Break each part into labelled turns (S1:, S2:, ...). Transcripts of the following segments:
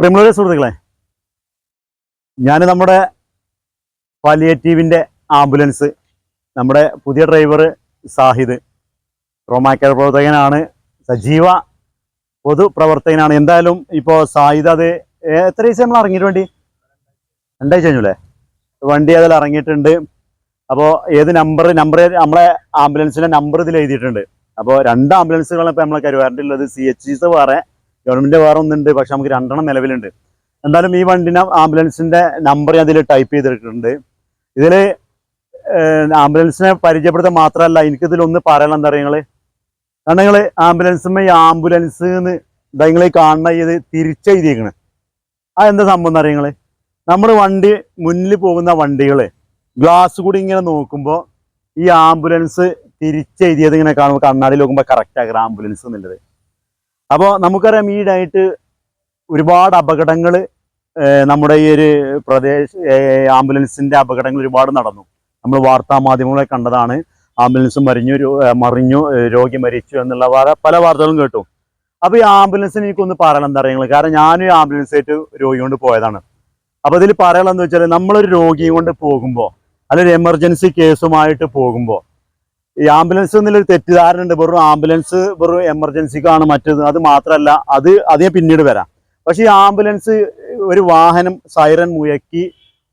S1: പ്രിയമുള്ള സുഹൃത്തുക്കളെ ഞാൻ നമ്മുടെ പാലിയേറ്റീവിന്റെ ആംബുലൻസ് നമ്മുടെ പുതിയ ഡ്രൈവർ സാഹിദ് റോമാക്കർ പ്രവർത്തകനാണ് സജീവ പൊതുപ്രവർത്തകനാണ്. എന്തായാലും ഇപ്പോൾ സാഹിദ് അത് എത്ര ദിവസം നമ്മൾ ഇറങ്ങിയിട്ട് വണ്ടി? രണ്ടാഴ്ച കഴിഞ്ഞല്ലേ വണ്ടി അതിൽ ഇറങ്ങിയിട്ടുണ്ട്. അപ്പോൾ ഏത് നമ്പർ നമ്പർ നമ്മളെ ആംബുലൻസിന്റെ നമ്പർ ഇതിൽ എഴുതിയിട്ടുണ്ട്. അപ്പോൾ രണ്ട് ആംബുലൻസുകളാണ് ഇപ്പോൾ നമ്മളെ കരുവാറിന്റെ ഉള്ളത്. സി എച്ച് ഇസ് വേറെ ഗവൺമെന്റ് വേറെ ഒന്നുണ്ട് പക്ഷെ നമുക്ക് രണ്ടെണ്ണം നിലവിലുണ്ട്. എന്തായാലും ഈ വണ്ടിന്റെ ആംബുലൻസിന്റെ നമ്പർ ഞാൻ ഇതിൽ ടൈപ്പ് ചെയ്തിട്ടുണ്ട്. ഇതിൽ ആംബുലൻസിനെ പരിചയപ്പെടുത്താൻ മാത്രമല്ല എനിക്കിതിൽ ഒന്ന് പറയണം എന്താ പറയുക നിങ്ങൾ കാരണം നിങ്ങൾ ആംബുലൻസുമ്മ ഈ ആംബുലൻസ് എന്ന് നിങ്ങൾ ഈ കാണുന്ന ഇത് തിരിച്ചെഴുതിയേക്കണ് ആ എന്താ സംഭവം എന്ന് നിങ്ങൾ നമ്മൾ വണ്ടി മുന്നിൽ പോകുന്ന വണ്ടികൾ ഗ്ലാസ് കൂടി ഇങ്ങനെ നോക്കുമ്പോൾ ഈ ആംബുലൻസ് തിരിച്ചെഴുതിയത് ഇങ്ങനെ കാണുമ്പോൾ കണ്ണാടി നോക്കുമ്പോൾ കറക്റ്റ് ആക്കുക ആംബുലൻസ് എന്നുള്ളത്. അപ്പോൾ നമുക്കറിയാം ഈടായിട്ട് ഒരുപാട് അപകടങ്ങൾ നമ്മുടെ ഈ ഒരു പ്രദേശ ആംബുലൻസിന്റെ അപകടങ്ങൾ ഒരുപാട് നടന്നു. നമ്മൾ വാർത്താ മാധ്യമങ്ങളെ കണ്ടതാണ്. ആംബുലൻസ് മറിഞ്ഞു മറിഞ്ഞു രോഗി മരിച്ചു എന്നുള്ള പല വാർത്തകളും കേട്ടു. അപ്പൊ ഈ ആംബുലൻസിന് എനിക്കൊന്ന് പറയണം എന്താ കാരണം ഞാനും ഈ ആംബുലൻസ് ആയിട്ട് രോഗി കൊണ്ട് പോയതാണ്. അപ്പൊ ഇതിൽ പറയണമെന്ന് വെച്ചാൽ നമ്മളൊരു രോഗിയും കൊണ്ട് പോകുമ്പോൾ അല്ലെങ്കിൽ എമർജൻസി കേസുമായിട്ട് പോകുമ്പോൾ ഈ ആംബുലൻസ് എന്നുള്ളൊരു തെറ്റിദ്ധാരണ ഉണ്ട് വെറും ആംബുലൻസ് വെറും എമർജൻസിക്കാണ് മറ്റത്. അത് മാത്രമല്ല അത് അതേ പിന്നീട് വരാം. പക്ഷേ ഈ ആംബുലൻസ് ഒരു വാഹനം സൈറൻ മുയക്കി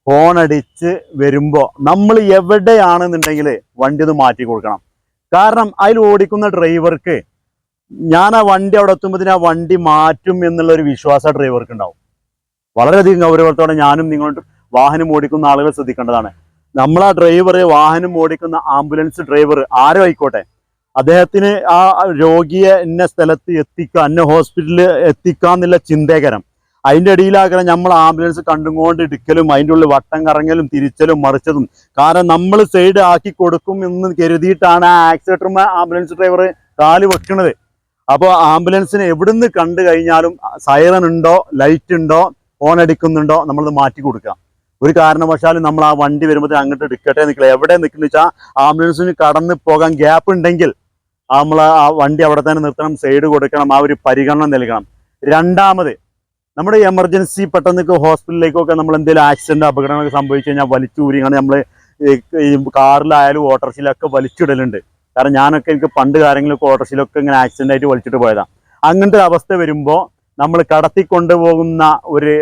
S1: ഹോൺ അടിച്ച് വരുമ്പോൾ നമ്മൾ എവിടെയാണെന്നുണ്ടെങ്കിൽ വണ്ടി ഒന്ന് മാറ്റി കൊടുക്കണം. കാരണം അതിൽ ഓടിക്കുന്ന ഡ്രൈവർക്ക് ഞാൻ ആ വണ്ടി അവിടെ എത്തുമ്പോൾ ആ വണ്ടി മാറ്റും എന്നുള്ള ഒരു വിശ്വാസം ഡ്രൈവർക്ക് ഉണ്ടാവും. വളരെയധികം ഗൗരവത്തോടെ ഞാനും നിങ്ങളുടെ വാഹനം ഓടിക്കുന്ന ആളുകൾ ശ്രദ്ധിക്കേണ്ടതാണ്. നമ്മൾ ആ ഡ്രൈവർ വാഹനം ഓടിക്കുന്ന ആംബുലൻസ് ഡ്രൈവർ ആരും ആയിക്കോട്ടെ. അദ്ദേഹത്തിന് ആ രോഗിയെ ഇന്ന സ്ഥലത്ത് എത്തിക്കുക അന്ന ഹോസ്പിറ്റലിൽ എത്തിക്കാന്നുള്ള ചിന്തകരം. അതിന്റെ ഇടയിലാകണം നമ്മൾ ആംബുലൻസ് കണ്ടുകൊണ്ട് എടുക്കലും അതിന്റെ ഉള്ളിൽ വട്ടം കറങ്ങലും തിരിച്ചലും മറിച്ചതും. കാരണം നമ്മൾ സൈഡ് ആക്കി കൊടുക്കും എന്ന് കരുതിയിട്ടാണ് ആ ആക്സിഡന്റും ആംബുലൻസ് ഡ്രൈവർ കാൽ വെക്കുന്നത് അപ്പോൾ ആംബുലൻസിനെ എവിടുന്ന് കണ്ടു കഴിഞ്ഞാലും സൈറൻ ഉണ്ടോ ലൈറ്റ് ഉണ്ടോ ഹോൺ അടിക്കുന്നുണ്ടോ നമ്മളത് മാറ്റി കൊടുക്കുക ഒരു കാരണവശാലും നമ്മൾ ആ വണ്ടി വരുമ്പോൾ അങ്ങോട്ട് എടുക്കട്ടെ നിൽക്കില്ല എവിടെ നിൽക്കുന്ന വെച്ചാൽ ആംബുലൻസിന് കടന്ന് പോകാൻ ഗ്യാപ്പ് ഉണ്ടെങ്കിൽ നമ്മൾ ആ വണ്ടി അവിടെ തന്നെ നിർത്തണം സൈഡ് കൊടുക്കണം ആ ഒരു പരിഗണന നൽകണം. രണ്ടാമത് നമ്മുടെ എമർജൻസി പെട്ടെന്ന് ഹോസ്പിറ്റലിലേക്കൊക്കെ നമ്മൾ എന്തെങ്കിലും ആക്സിഡന്റ് അപകടങ്ങളൊക്കെ സംഭവിച്ചു കഴിഞ്ഞാൽ വലിച്ചൂരിയാണ് നമ്മൾ ഈ കാറിലായാലും ഓട്ടോറിക്ഷയിലൊക്കെ വലിച്ചിടലുണ്ട്. കാരണം ഞാനൊക്കെ എനിക്ക് പണ്ട് കാര്യങ്ങളൊക്കെ ഓട്ടോറിക്ഷയിലൊക്കെ ഇങ്ങനെ ആക്സിഡന്റ് ആയിട്ട് വലിച്ചിട്ട് പോയതാണ് അങ്ങനത്തെ അവസ്ഥ വരുമ്പോൾ നമ്മൾ കടത്തിക്കൊണ്ടുപോകുന്ന ഒരു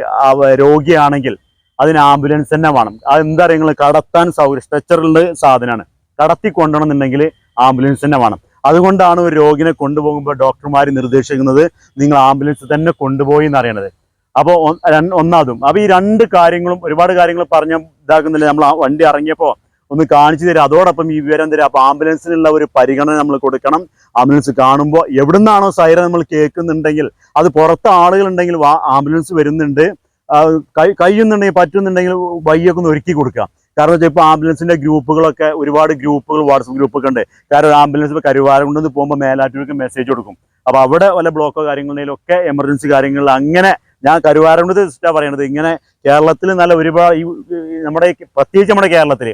S1: രോഗിയാണെങ്കിൽ അതിന് ആംബുലൻസ് തന്നെ വേണം. അത് എന്താ പറയുക നിങ്ങൾ കടത്താൻ സൗകര്യം സ്ട്രെച്ചറുള്ള സാധനമാണ്. കടത്തി കൊണ്ടുവണമെന്നുണ്ടെങ്കിൽ ആംബുലൻസ് തന്നെ വേണം. അതുകൊണ്ടാണ് ഒരു രോഗിനെ കൊണ്ടുപോകുമ്പോൾ ഡോക്ടർമാർ നിർദ്ദേശിക്കുന്നത് നിങ്ങൾ ആംബുലൻസ് തന്നെ കൊണ്ടുപോയി എന്ന് അറിയണത്. അപ്പോൾ ഒന്നാതും അപ്പോൾ ഈ രണ്ട് കാര്യങ്ങളും ഒരുപാട് കാര്യങ്ങൾ പറഞ്ഞ ഇതാക്കുന്നില്ല. നമ്മൾ വണ്ടി ഇറങ്ങിയപ്പോൾ ഒന്ന് കാണിച്ചു തരാം. അതോടൊപ്പം ഈ വിവരം തരാം. അപ്പോൾ ആംബുലൻസിനുള്ള ഒരു പരിഗണന നമ്മൾ കൊടുക്കണം. ആംബുലൻസ് കാണുമ്പോൾ എവിടുന്നാണോ സൈറ നമ്മൾ കേൾക്കുന്നുണ്ടെങ്കിൽ അത് പുറത്ത് ആളുകളുണ്ടെങ്കിൽ ആംബുലൻസ് വരുന്നുണ്ട്. കഴിയുന്നുണ്ടെങ്കിൽ പറ്റുന്നുണ്ടെങ്കിൽ വയ്യൊക്കെ ഒന്ന് ഒരുക്കി കൊടുക്കുക. കാരണം വെച്ചാൽ ഇപ്പോൾ ആംബുലൻസിന്റെ ഗ്രൂപ്പുകളൊക്കെ ഒരുപാട് ഗ്രൂപ്പുകൾ വാട്സപ്പ് ഗ്രൂപ്പൊക്കെ ഉണ്ട്. കാരണം ആംബുലൻസ് ഇപ്പോൾ കരുവാരം കൊണ്ടുവന്ന് പോകുമ്പോൾ മേലാറ്റൂർക്ക് മെസ്സേജ് കൊടുക്കും. അപ്പോൾ അവിടെ വല്ല ബ്ലോക്കോ കാര്യങ്ങളിലൊക്കെ എമർജൻസി കാര്യങ്ങളിൽ അങ്ങനെ ഞാൻ കരുവാരം കൊണ്ട് ഇഷ്ടമാണ് പറയണത് ഇങ്ങനെ കേരളത്തിൽ നല്ല ഒരുപാട് ഈ നമ്മുടെ പ്രത്യേകിച്ച് നമ്മുടെ കേരളത്തിൽ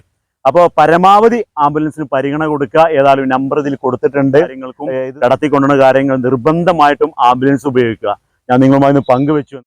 S1: അപ്പോൾ പരമാവധി ആംബുലൻസിന് പരിഗണന കൊടുക്കുക. ഏതായാലും നമ്പർ ഇതിൽ കൊടുത്തിട്ടുണ്ട്. കാര്യങ്ങൾക്കും നടത്തിക്കൊണ്ടുവന്ന കാര്യങ്ങൾ നിർബന്ധമായിട്ടും ആംബുലൻസ് ഉപയോഗിക്കുക. ഞാൻ നിങ്ങളുമായി പങ്കുവെച്ചു.